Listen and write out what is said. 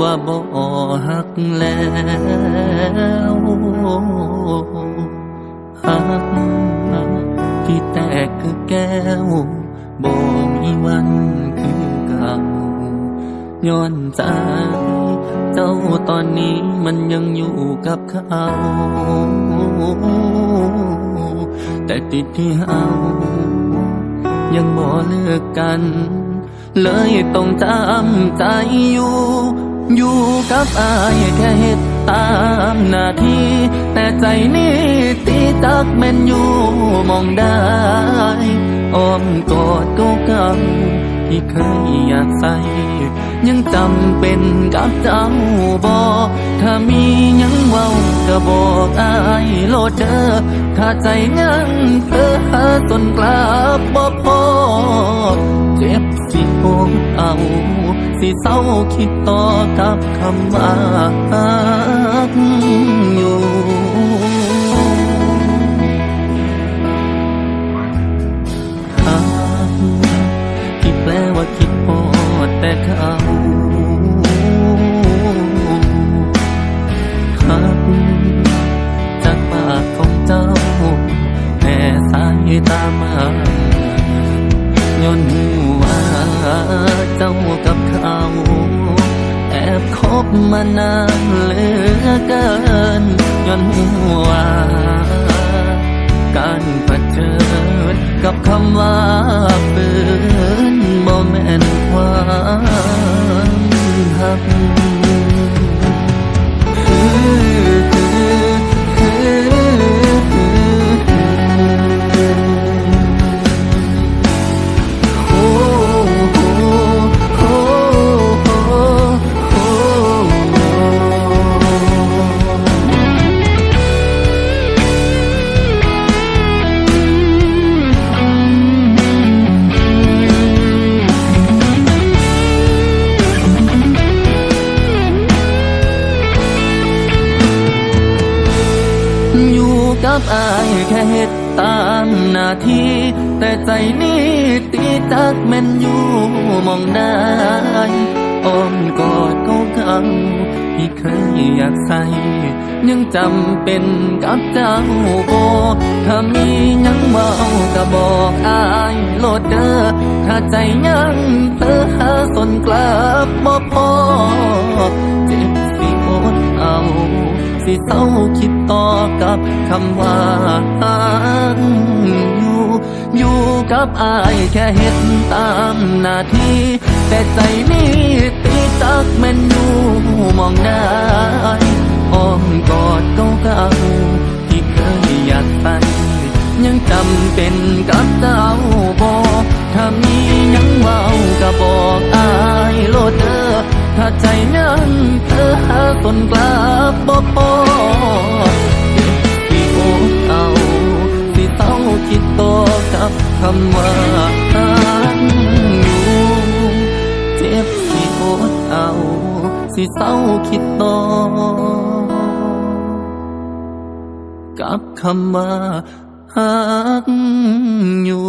ว่าบ่หักแล้วหักที่แตกคือแก้วบ่มีวันคือเก่าย้อนใจเจ้าตอนนี้มันยังอยู่กับเขาแต่ติดที่เฮายังบ่เลิกกัน เลยต้องจำใจอยู่อยู่กับอายแค่เหตุตามหน้าที่ แต่ใจนี้ตีจักแม่นอยู่มองได้อ้อมกอดก่าๆที่เคยอยากใส่ ยังจำเป็นกับเจ้าบอกถ้ามียังเว้าก็บอกอายโลดเดอถ้าใจยังเธอหาจนกลับบ่พอ สิเศร้าคิดต่อกับคำว่าหักอยู่หักที่แปลว่าคิดพอดแต่เขาหักจากปากของเจ้า แต่สายตามาย้อนหัว มานานเหลือเกินย้อนหัว การเผชิญกับคำว่าฝืนบ่แม่นความหัก กับอายแค่เหตุตามหน้าที่ แต่ใจนี้ตีจักแม่นอยู่มองได้อ้อมกอดเก่าๆที่เคยอยากใส่ ยังจำเป็นกับเจ้าโบถ้ามียังเมาก็บอกอายโลดเดอถ้าใจยังเธอหาสนกลับบ่พอ เจ็บสิอดเอา สิเศร้าคิด กับคำว่าอยู่อยู่กับอายแค่เห็นตามหน้าที่ แต่ใจนี้ตีจักแม่นอยู่มองได้อ้อมกอดเก่าๆที่เคยอยากใส่ยังจำเป็นกับเจ้าบอกถ้ามียังเว้าก็บอกอายโลดเด้อถ้าใจยังเธอหาตนกลับบอเคำว่าฮักอยู่เจ็บสิอดเอา สิเศร้าคิดต่อกับคำว่าหักอยู่